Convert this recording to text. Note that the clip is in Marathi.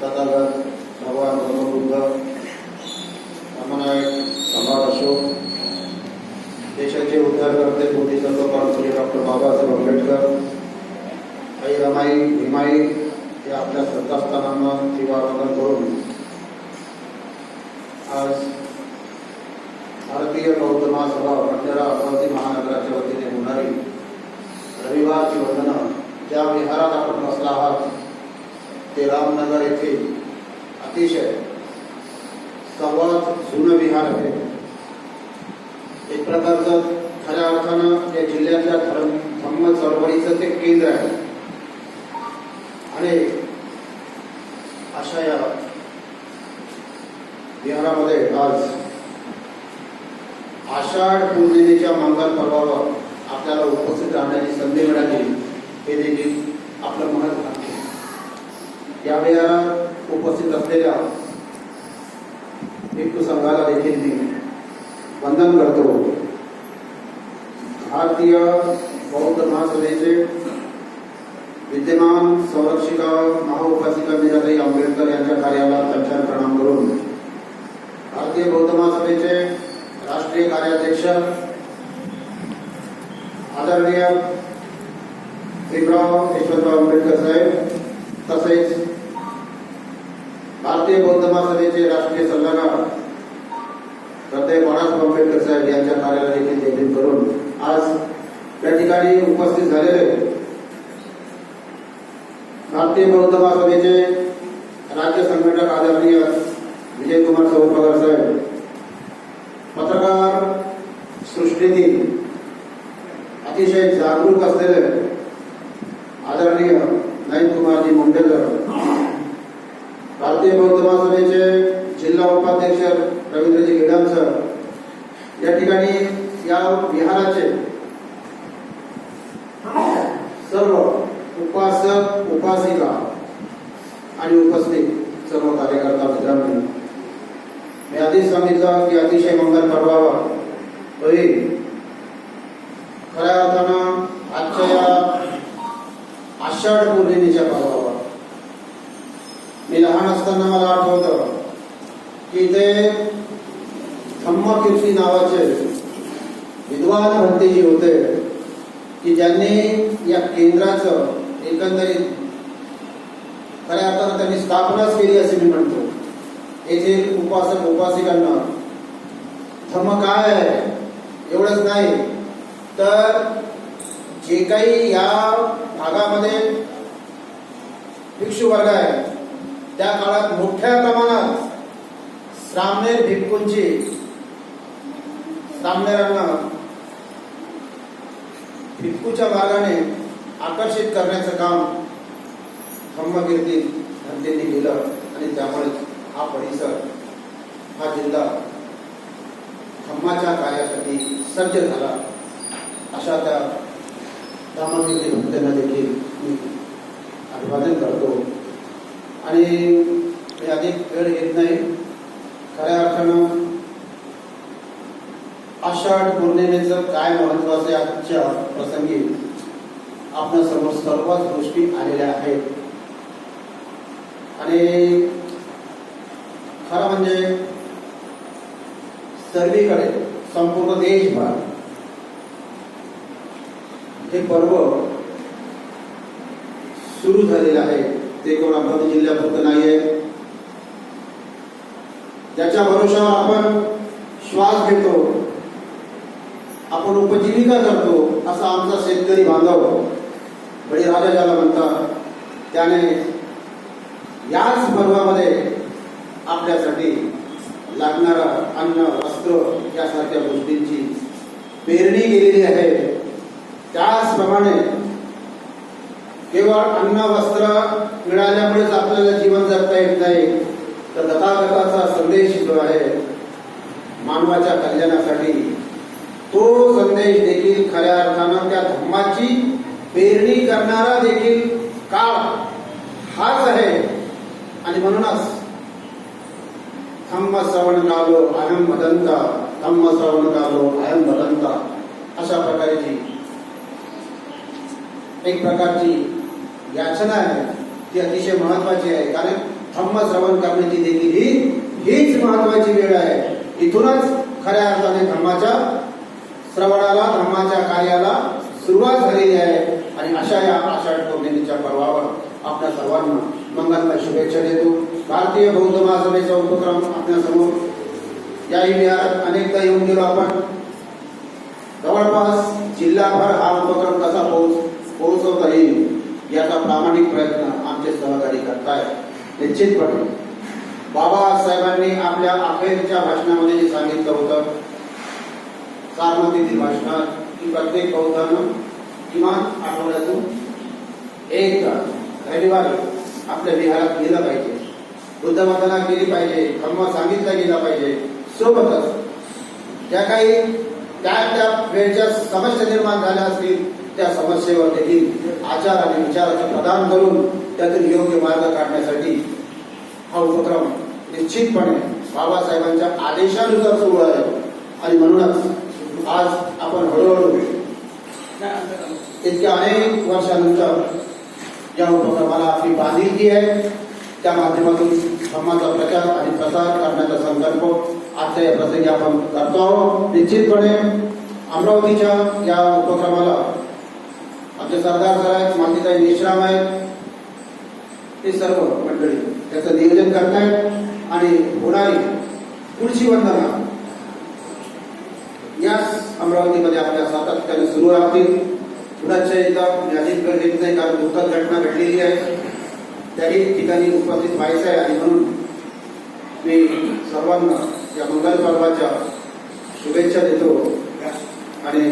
तथागत भगवान गौतम रामनायक सम्राट अशोक देशाचे उद्धारकर्ते बोधिसत्व परमपूज्य डॉक्टर बाबासाहेब आंबेडकर आई रमाई हिमाई या आपल्या श्रद्धास्थानांना दिवावंदन करून आज भारतीय बौद्ध महासभा भंडारा अमरावती महानगराच्या वतीने होणारी रविवारची वंदना ज्या विहारात आपण बसला आहात ते रामनगर येथे अतिशय सर्वात जुनं विहार आहे. एक प्रकारचं खऱ्या अर्थानं या जिल्ह्यातल्या धर्म धम्म चळवळीचं ते केंद्र आहे. आणि अशा या विहारामध्ये आज आषाढ पौर्णिमेच्या मंगल पर्वावर आपल्याला उपस्थित राहण्याची संधी मिळाली हे देखील आपलं महत्त्व उपस्थित असलेल्या संघाला देखील मी वंदन करतो. भारतीय बौद्ध महासभेचे विद्यमान संरक्षिका महाउपासिका मीराताई आंबेडकर यांच्या कार्याला तत्काळ प्रणाम करून भारतीय बौद्ध महासभेचे राष्ट्रीय कार्याध्यक्ष आदरणीय भीमराव यशवंतराव आंबेडकर साहेब, तसेच भारतीय बौद्ध महासभेचे राष्ट्रीय सल्लागार प्रत्येक बाळासाहेब आंबेडकर साहेब यांच्या कार्याला देखील देखील करून आज या ठिकाणी उपस्थित झालेले भारतीय बौद्ध महासभेचे राज्य संघटक आदरणीय विजयकुमार चौपगार साहेब पत्रकार सृष्टीतील अतिशय जागरूक असलेले आदरणीय नयन कुमारजी मुंडेकर भारतीय बौद्ध महासभेचे जिल्हा उपाध्यक्ष रवींद्रजी गिडाम सर. या ठिकाणी या विहाराचे सर्व उपासक उपासिका आणि उपस्थित सर्व कार्यकर्ता मित्रांनो मी आधीच सांगितलं की अतिशय मंगल परवावा होईल. खऱ्या अर्थानं आजच्या या आषाढ पौर्णिमेच्या पर्वावर लहान असताना मला आठवतं की ते धम्मकीर्ती नावाचे विद्वान भंतेजी होते की ज्यांनी या केंद्राचं एकंदरीत खऱ्या अर्थानं त्यांनी स्थापनाच केली असे मी म्हणतो. येथील उपासक उपासिकांना धम्म काय आहे? एवढंच नाही. तर जे काही या भागामध्ये भिक्षू वर्ग आहे त्या काळात मोठ्या प्रमाणात श्रामनेर भिक्कूंची श्रामनेरांना भिक्कूच्या मार्गाने आकर्षित करण्याचं काम धम्मकीर्ती धंदेने केलं आणि त्यामुळे हा परिसर हा जिल्हा धम्माच्या कार्यासाठी सज्ज झाला. अशा त्या धम्मकीर्ती भक्तांना देखील मी अभिवादन करतो आणि मी अधिक वेळ घेत नाही खऱ्या अर्थानं आषाढ पौर्णिमेचं काय महत्त्व असे आजच्या प्रसंगी आपल्यासमोर सर्वच गोष्टी आलेल्या आहेत. आणि खरं म्हणजे सर्वीकडे संपूर्ण देशभर हे पर्व सुरू झालेलं आहे. ते कोण अमरावती जिल्ह्यापुरतं नाहीये. ज्याच्या भरोशावर आपण श्वास घेतो. आपण उपजीविका करतो असा आमचा शेतकरी बांधव बळीराजा ज्याला म्हणतात त्याने याच पर्वामध्ये आपल्यासाठी लागणारं अन्न वस्त्र यासारख्या गोष्टींची पेरणी केलेली आहे. त्याचप्रमाणे केवळ अन्न वस्त्र मिळाल्यामुळेच आपल्याला जीवन जगता येत नाही तर तथागताचा संदेश जो आहे मानवाच्या कल्याणासाठी तो संदेश देखील खऱ्या अर्थानं त्या धर्माची पेरणी करणारा देखील काळ हाच आहे. आणि म्हणूनच थम्म श्रवण कालो अयम भदंता थम्म श्रवण कालो अयम भदंता अशा प्रकारची एक प्रकारची याचना आहे. ती अतिशय महत्वाची आहे. कारण थम्म श्रवण करण्याची देखील ही हीच महत्वाची वेळ आहे. इथूनच खऱ्या अर्थाने धर्माच्या श्रवणाला धर्माच्या कार्याला सुरुवात झालेली आहे. आणि अशा या आषाढ पौर्णिमेच्या पर्वावर आपल्या सर्वांना मंगलमय शुभेच्छा देतो. भारतीय बौद्ध महासभेचा उपक्रम आपल्यासमोर याही अनेकदा येऊन गेलो आपण. जवळपास जिल्हाभर हा उपक्रम कसा पोहोच पोहोचवता येईल याचा प्रामाणिक प्रयत्न आमचे सहकारी करतायत. निश्चितपणे. बाबासाहेबांनी आपल्या अखेरच्या भाषणामध्ये जे सांगितलं होतं सारमतीतील भाषणात की प्रत्येक बौद्धानं किमान आठवड्यातून एकदा रविवारी आपल्या विहारात गेलं पाहिजे. बुद्ध वंदना केली पाहिजे धम्म सांगितला गेला पाहिजे. सोबतच ज्या काही त्या त्या वेळच्या समस्या निर्माण झाल्या असतील त्या समस्येवर देखील आचार आणि विचाराचे प्रदान करून त्यातून योग्य मार्ग काढण्यासाठी हा उपक्रम निश्चितपणे बाबासाहेबांच्या आदेशानुसार सुरू आहे. आणि म्हणूनच आज आपण हळूहळू इतक्या अनेक वर्षानंतर या उपक्रमाला आपली बांधिलकी आहे त्या माध्यमातून धर्माचा प्रचार आणि प्रसार करण्याचा संकल्प आजच्या या प्रसंगी आपण करतो आहोत. निश्चितपणे अमरावतीच्या या उपक्रमाला आमचे सरदार सर आहेत मातीताई मेश्राम आहेत. हे सर्व मंडळी त्याचं नियोजन करतायत. आणि होणारी पुढची वंदना अमरावतीमध्ये आपल्या सातत्याने सुरू राहतील. पुण्याच्या एकदा यादीत अधिक घेत नाही कारण दुःखद घटना घडलेली आहे. त्याही ठिकाणी उपस्थित व्हायचं आहे आणि म्हणून मी सर्वांना या मंगल पर्वाच्या शुभेच्छा देतो. आणि